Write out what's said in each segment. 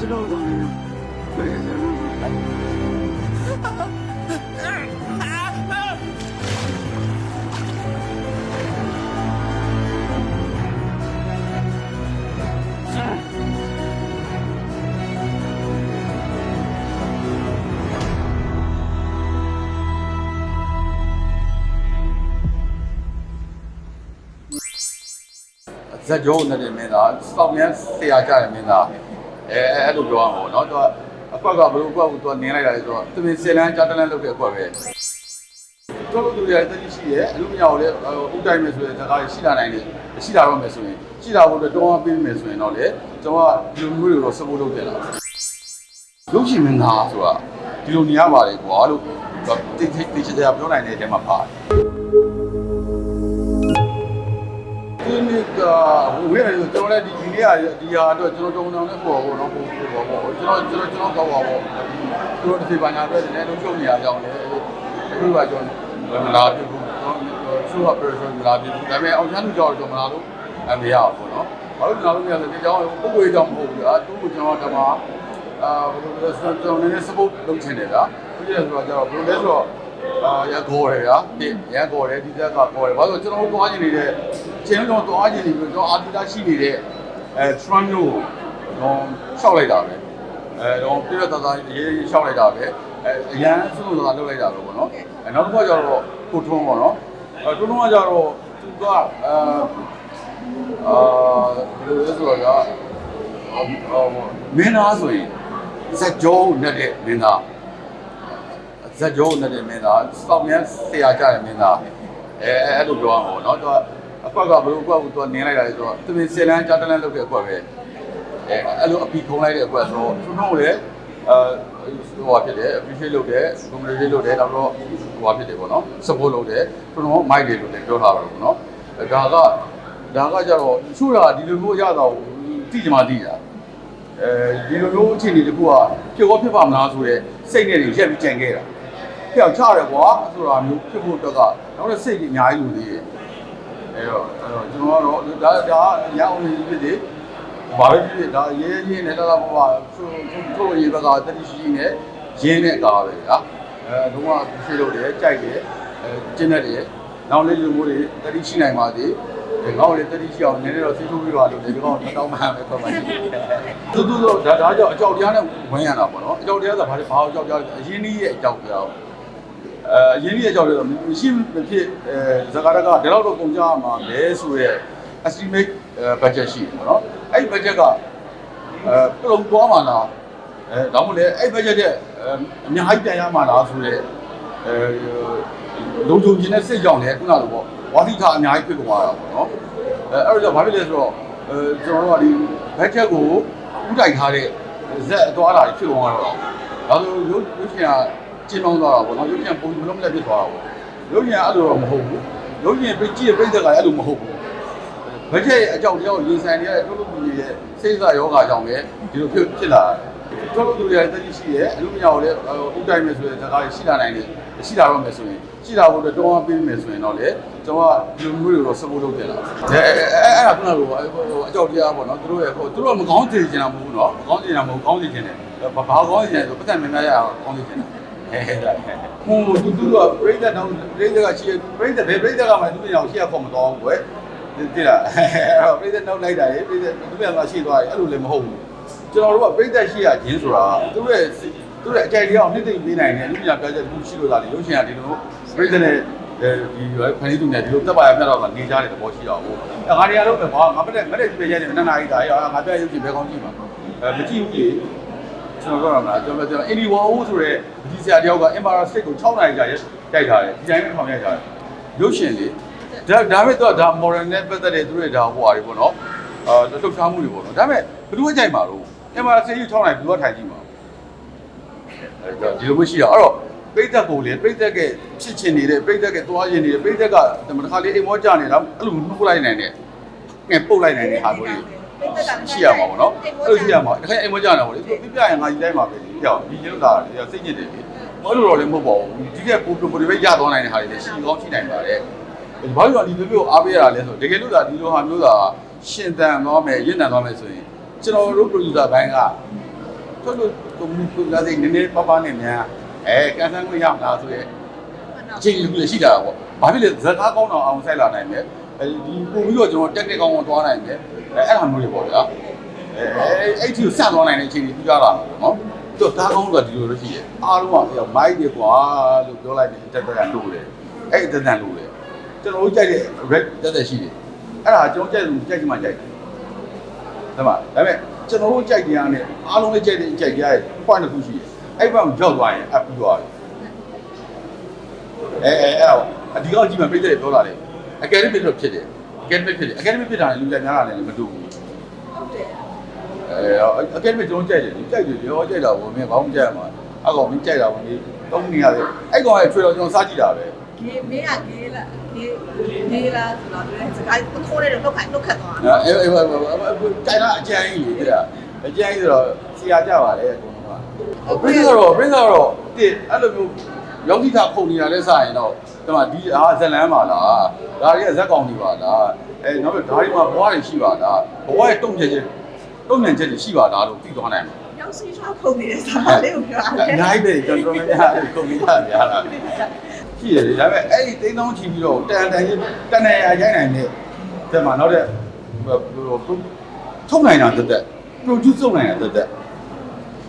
ကျွန်တော်သွားနေတော့ဘယ်ကျွန်တော်ဇက်ကြောနဲ့မင်းသားစောက်ရမ်းဆရာကြတယ်မင်းသား အဲအဲ့လိုပြောအောင်ပေါ့နော်သူကအကွက်ကဘယ်လိုအကွက်ကိုသူကနင်းလိုက်တာလဲဆိုတော့သူပင်ဆယ်လန်းကြားတလန်းလုပ်တဲ့အကွက်ပဲတို့လိုသူတွေတတိရှိရဲ့အလူမယာကိုလည်းဥတိုင်းမယ်ဆိုရင်ဇာတ်ကားရှိလာနိုင်တယ်ရှိလာတော့မယ်ဆိုရင်ရှိလာဖို့အတွက်တောင်းအားပေးမယ်ဆိုရင်တော့လေကျွန်တော်ကဒီလိုမျိုးတွေကို support လုပ်တယ်လားရုပ်ရှင်မင်းသားဆိုတာဒီလိုနေရပါတယ်ကွာလို့တိတ်တိတ်တိတ်ချာပြောနိုင်တဲ့အချိန်မှာပါတယ် ဒီနေ့ကဝေးရတယ်ကျွန်တော်လည်းဒီဒီနေ့ကဒီဟာအတွက်ကျွန်တော်တုံတောင်နဲ့ပေါ့ပေါ့နော်ပေါ့ပေါ့ပေါ့ကျွန်တော်ကျွန်တော်ကျွန်တော်ကောက်ပါပေါ့သူတို့ဒီပညာအတွက်လည်းလုံးချုံနေရကြောင်းလေအခုကကျွန်တော်မလာပြဘူးဆိုတော့ person မလာပြဘူးဒါပေမဲ့အောင်ချမ်းလူကြောက်ကျွန်တော်မလာလို့အမေရအောင်ပေါ့နော်ဘာလို့လာလို့မရလဲဒီကြောင်ပုဂ္ဂိုလ်ကြောင့်မဟုတ်ဘူးကွာသူ့ကိုကျွန်တော်တမအာဘယ်လိုလဲဆိုတော့ကျွန်တော်နည်းနည်း support လုပ်ချင်တယ်ဗျာပြည့်ရဆိုတော့ကျွန်တော်ဘယ်လိုလဲဆိုတော့ အာရခေါ်တယ်ဗျာဒီရခေါ်တယ်ဒီသက်ကခေါ်တယ်ဘာလို့ကျွန်တော်တို့သွားနေနေတဲ့ချင်းလုံးသွားနေနေပြီးတော့အာတီတာရှိနေတဲ့အဲ Trump တို့တော့ရှောက်လိုက်တာပဲအဲတော့ပြည့်ရတသားရေးရေးရှောက်လိုက်တာပဲအဲအရန်စွန့်စွန့်သာလုပ်လိုက်တာပဲပေါ့နော်အဲနောက်တစ်ခါကျတော့ကိုထုံးပေါ့နော်အဲထုံးထုံးကကျတော့သူကအာအာဘယ်လိုလဲဆိုတော့ကဟောမင်းသားဆိုရင်ဇက်ကြောနဲ့တဲ့မင်းသား ဇက်ကြောနဲ့မင်းသားစောက်ရမ်းဆရာကြတယ်မင်းသားအဲအဲ့လိုပြောအောင်ပေါ့နော်သူကအကွက်ကဘယ်လိုအကွက်ကိုသူကနင်းလိုက်တာလဲဆိုတော့သူပင်ဆယ်လန်းကြားတလန်းလုပ်တဲ့အကွက်ပဲအဲအဲ့လိုအပီခုံးလိုက်တဲ့အကွက်ဆိုတော့သူတို့လည်းအဲဟိုဟာဖြစ်တယ် appreciate လုပ်တယ် communicate လုပ်တယ်နောက်တော့ဟိုဟာဖြစ်တယ်ပေါ့နော် support လုပ်တယ်သူတို့မိုက်တယ်လို့လည်းပြောထားတာပေါ့နော်ဒါကဒါကကြတော့သူ့ရာဒီလိုမျိုးရတော့တိကျမှတိတာအဲဒီလိုမျိုးအခြေအနေတခုကဖြစ်ကောဖြစ်ပါမလားဆိုတော့စိတ်နဲ့တွေရက်ပြီးကြံခဲ့တာ ပြောက်ချရတယ်ကွာဆိုတာမျိုးဖြစ်ဖို့အတွက်ကနောက်တော့စိတ်ကြီးအများကြီးလိုသေးတယ်အဲတော့အဲတော့ကျွန်တော်ကတော့ဒါဒါရအောင်နေဖြစ်တယ်ဘာပဲဖြစ်ဖြစ်ဒါရဲရဲနဲ့လာလာပေါ်ပါဆိုထို့ရေးဘက်ကတတိရှိရှိနဲ့ရင်းနဲ့ကားပဲကွာအဲတော့ကဖြည့်လို့တယ်ကြိုက်တယ်အဲကျင်းတတ်တယ်နောက်လေးလူမျိုးတွေတတိရှိနိုင်ပါသေးငေါ့လေတတိရှိအောင်နည်းနည်းတော့စီးထိုးပြီးပါလို့လေဒီကောင်တောင်းမှန်ပဲတော့ပါရှိတယ်။သူသူတော့ဒါဒါကြောင့်အကြောက်တရားနဲ့ဝင်ရတာပေါ့နော်။အကြောက်တရားဆိုတာဘာလဲဘာအကြောက်တရားလဲအရင်ကြီးရဲ့အကြောက်တရား။ အဲအရင်ကြီးရဲ့အကြောက်တရားဆိုမရှိမဖြစ်အဲဇကာရကဒီလောက်တော့ကုန်ကြမှာလဲဆိုရဲ estimate budget ရှိတယ်ပေါ့နော်။အဲ့ဒီ budget ကအဲပြုံသွားမှာလားအဲဒါမှမဟုတ်လေအဲ့ budget တဲ့အများကြီးပြန်ရမှာလားဆိုရဲအဲလုံခြုံခြင်းနဲ့စိတ်ကြောင့်လည်းခုနလိုပေါ့ဝါသီခအများကြီးဖြစ်ကုန်သွားတာပေါ့နော်အဲအဲ့တော့ဘာဖြစ်လဲဆိုတော့အဲကျွန်တော်တို့ကဒီ budget ကိုဥတိုင်ထားတဲ့ဇက်အသွားလာဖြစ်ကုန်သွားတော့ဒါဆိုရုပ်ရုပ်ရှင်က ကျင်းပေါင်းသွားတာပေါ့နော်ရုပ်ရှင်ပုံမလုံးမလက်ဖြစ်သွားတာပေါ့ရုပ်ရှင်အဲ့လိုတော့မဟုတ်ဘူးရုပ်ရှင်ပြကြည့်တဲ့ပြိတ္တကလည်းအဲ့လိုမဟုတ်ဘူးဘတ်ဂျက်ရဲ့အကြောင်းတရားကိုရင်ဆိုင်နေရတဲ့ထုတ်လုပ်သူတွေရဲ့စိတ်ဆာယောဂါကြောင့်လည်းဒီလိုဖြစ်ဖြစ်လာတယ်ထုတ်လုပ်သူတွေရဲ့တတိရှိရဲ့အလူမယာကိုလည်းဥတိုင်းမယ်ဆိုတဲ့ဇာတ်ကားရှိလာနိုင်တယ်ရှိလာတော့မယ်ဆိုရင်ရှိလာဖို့အတွက်တောင်းအားပေးမယ်ဆိုရင်တော့လေကျွန်တော်ကဒီလိုမျိုးတွေကို support လုပ်တယ်လားအဲအဲအဲ့ဒါခုနကအကြောင်းတရားပေါ့နော်သူတို့ရဲ့ဟိုသူတို့ကမကောင်းစေချင်တာမဟုတ်ဘူးနော်မကောင်းစေချင်တာမဟုတ်ကောင်းစေချင်တယ်ဘာဘာကောင်းစေချင်လဲဆိုပတ်သက်များများရအောင်ကောင်းစေချင်တာ ဟဲ့ဒါဟိုသူသူတို့ကပြိဿတောင်းပြိဿကရှိပြိဿဘယ်ပြိဿကမှသူတို့အောင်ရှိရဖို့မတော်ဘူးကွယ်တိလားအဲ့တော့ပြိသက်နောက်လိုက်တာလေပြိသက်သူပြန်လာရှိသွားတယ်အဲ့လိုလည်းမဟုတ်ဘူးကျွန်တော်တို့ကပြိသက်ရှိရခြင်းဆိုတာသူတို့ရဲ့သူတို့ရဲ့အကြိုက်တရားကိုနှစ်သိမ့်ပေးနိုင်တယ်လူညာပြချက်တစ်ခုရှိလို့သာလေရုပ်ရှင်ကဒီလိုပြိသက်နဲ့အဲဒီဖန်တီးသူများဒီလိုတက်ပါရမြတ်တော့ကနေကြတဲ့သဘောရှိတော့ဘူးအဲငါတွေကလုံးပဲကွာငါမတဲ့မတဲ့ပြည့်ရဲ့နှစ်နာရီတာရောငါပြရုပ်ရှင်ဘယ်ကောင်းကြည့်မှာအဲမကြည့်ဘူးလေ ကျွန်တော်ပြောရမှာကျွန်တော်ပြောအင်ဒီဝါအိုးဆိုတဲ့ဒီဆရာတယောက်က Empire State ကို6နာရီကြာရိုက်ထားတယ်ဒီတိုင်းပဲထောင်ရိုက်ထားတယ်ရုပ်ရှင်လေဒါဒါပေမဲ့တော့ဒါ moral နဲ့ပတ်သက်တဲ့သူတွေဒါဟိုဟာတွေပေါ့နော်အာလှုပ်ရှားမှုတွေပေါ့နော်ဒါပေမဲ့ဘယ်သူအကြိုက်မှာတော့အမှန်ဆေးကြီးထောင်းလိုက်ဘယ်သူကထိုင်ကြည့်မှာအဲဒါဒီလိုမရှိတော့အဲ့တော့ပိတ်သက်ကိုလေပိတ်သက်ကဖြစ်ချင်နေတဲ့ပိတ်သက်ကသွားရင်နေတဲ့ပိတ်သက်ကတခါလေးအိမ်မောကြနေတာအဲ့လိုနှုတ်လိုက်နိုင်တဲ့ငယ်ပုတ်လိုက်နိုင်တဲ့ဟာမျိုးတွေ ရှိရမှာပေါ့နော်အဲ့လိုရှိရမှာတခါအိမ်မောကြနေတာပေါ့လေသူပြပြရင်ငါကြီးတိုင်းမှာပဲကြောက်ဒီကျလို့လာတယ်စိတ်ညစ်တယ်လေဘာလို့တော့လည်းမဟုတ်ပါဘူးဒီကပို့ပို့ပို့တွေပဲရသွားနိုင်တဲ့ဟာတွေလည်းရှိကောင်းရှိနိုင်ပါတယ်ဘာလို့လဲဒီလိုမျိုးအားပေးရတာလဲဆိုတကယ်လို့သာဒီလိုဟာမျိုးသာရှင်တန်သွားမယ်ရင့်တန်သွားမယ်ဆိုရင်ကျွန်တော်တို့ producer ဘိုင်းကထုတ်လို့ကိုကိုလာစိတ်နည်းနည်းပါးပါးနဲ့များအဲကန်ဆန်းခွင့်ရမလားဆိုရဲအချိန်ကြီးလည်းရှိတာပေါ့ဘာဖြစ်လဲဇက်ကားကောင်းတော့အောင်ဆိုင်လာနိုင်တယ် အဲဒီပို့ပြီးတော့ကျွန်တော်တက်နစ်ကောင်းအောင်သွားနိုင်တယ်အဲအဲ့လိုမျိုးတွေပေါ့ဗျာအဲအဲ့ဒီကိုဆက်သွားနိုင်တဲ့အချိန်ကြီးပြရတာနော်တော့ကားကောင်းတော့ဒီလိုလို့ရှိရဲ့အားလုံးကမိုက်တယ်ကွာလို့ပြောလိုက်တယ်တက်တက်ကလို့တယ်အဲ့တက်တန်လို့တယ်ကျွန်တော်တို့ကြိုက်တဲ့ red တက်တက်ရှိတယ်အဲ့ဒါကျွန်တော်ကြိုက်လို့ကြိုက်ချင်မှကြိုက်တယ်ဒါမှဒါပေမဲ့ကျွန်တော်တို့ကြိုက်ကြရတဲ့အားလုံးလည်းကြိုက်တဲ့ကြိုက်ကြရဲ့ point တစ်ခုရှိတယ်အဲ့ဘက်ကိုရောက်သွားရင်အပ်ပြီးသွားတယ်အဲအဲအဲ့တော့အဒီကောက်ကြည့်မှပြည့်တဲ့ပြောလာတယ် academic တော့ဖြစ်တယ် academic ဖြစ်တယ် academic ဖြစ်တာလည်းလူလည်းများတာလည်းမတူဘူးအဲ academic ကျွန်တော်ကြိုက်တယ်ကြိုက်တယ်ရောကြိုက်တာဘုံမင်းဘာမှကြိုက်မှာအကောင်မင်းကြိုက်တာဘုံကြီးတုံးနေရတယ်အဲ့ကောင်ရဲ့ trailer ကျွန်တော်စားကြည့်တာပဲဂေးမင်းကဂေးလားဂေးဂေးလားဆိုတော့လည်းစကားပခိုးတဲ့လောက်ခိုင်လောက်ခတ်သွားအဲအဲကြိုက်တာအကျန်းကြီးလေတဲ့အကျန်းကြီးဆိုတော့ဆရာကြပါလေအကုန်လုံးကပရိသတ်တော့ပရိသတ်တော့တိအဲ့လိုမျိုး ယောဂီတာခုန်နေတာလဲစရင်တော့ဒီမှာဒီအားဇလန်းပါလားဒါတွေကဇက်ကောင်တွေပါလားအဲနောက်ပြီးဒါတွေမှာဘဝတွေရှိပါလားဘဝရဲ့တုံ့ပြန်ချက်တုံ့ပြန်ချက်တွေရှိပါလားလို့သိသွားနိုင်မှာရောက်စီချောက်ခုန်နေတဲ့စာလေးကိုပြောအများကြီးပဲကျွန်တော်များများခုန်နေတာများလားရှိတယ်ဒါပေမဲ့အဲ့ဒီတိန်းတောင်းချီပြီးတော့တန်တန်ကြီးတန်နေရရိုက်နိုင်တဲ့ဒီမှာနောက်တဲ့ထုံနိုင်တာတက်တက် produce လုပ်နိုင်တာတက်တက်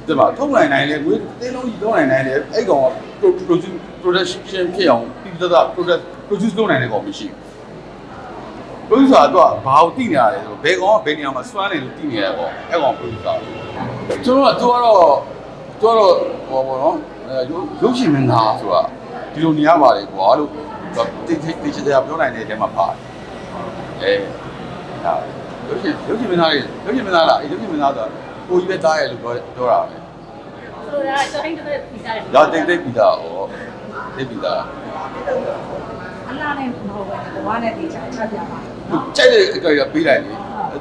ဒီမှာထုတ်နိုင်နိုင်လေငွေတင်းလုံးကြီးသုံးနိုင်နိုင်လေအဲ့ကောင်က produce production ဖြစ်အောင်ပြီးသက်သက် product produce လုပ်နိုင်တဲ့ကောင်မရှိဘူး producer ကတော့ဘာကိုတိနေရလဲဆိုဘယ်ကောင်ကဘယ်နေရာမှာစွမ်းနေလို့တိနေရပေါ့အဲ့ကောင် producer ကျွန်တော်ကသူကတော့သူကတော့ဟောပေါ့နော်အဲရုပ်ရှင်မင်းသားဆိုတာဒီလိုနေရပါလေကွာလို့တိတ်တိတ်တိတ်ချာပြောနိုင်တဲ့အထဲမှာပါတယ်အဲဟာရုပ်ရှင်ရုပ်ရှင်မင်းသားတွေရုပ်ရှင်မင်းသားလားအဲရုပ်ရှင်မင်းသားဆိုတာ ကိုကြီးပဲသားရဲ့လို့ပြောပြောတာပဲဆိုတော့ကျော်တိုင်းတဲ့ပြီးသားတယ်ဒါတိတ်တိတ်ပြီးသားဟောတိတ်ပြီးသားအလားနဲ့မဟုတ်ပဲဘဝနဲ့တေချာချပြပါသူကြိုက်တဲ့အကြိုက်ကပေးလိုက်လေ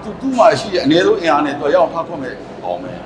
သူသူ့မှာရှိတဲ့အနည်းဆုံးအင်အားနဲ့တော့ရောက်ထားခွင့်မဲ့အောင်မယ်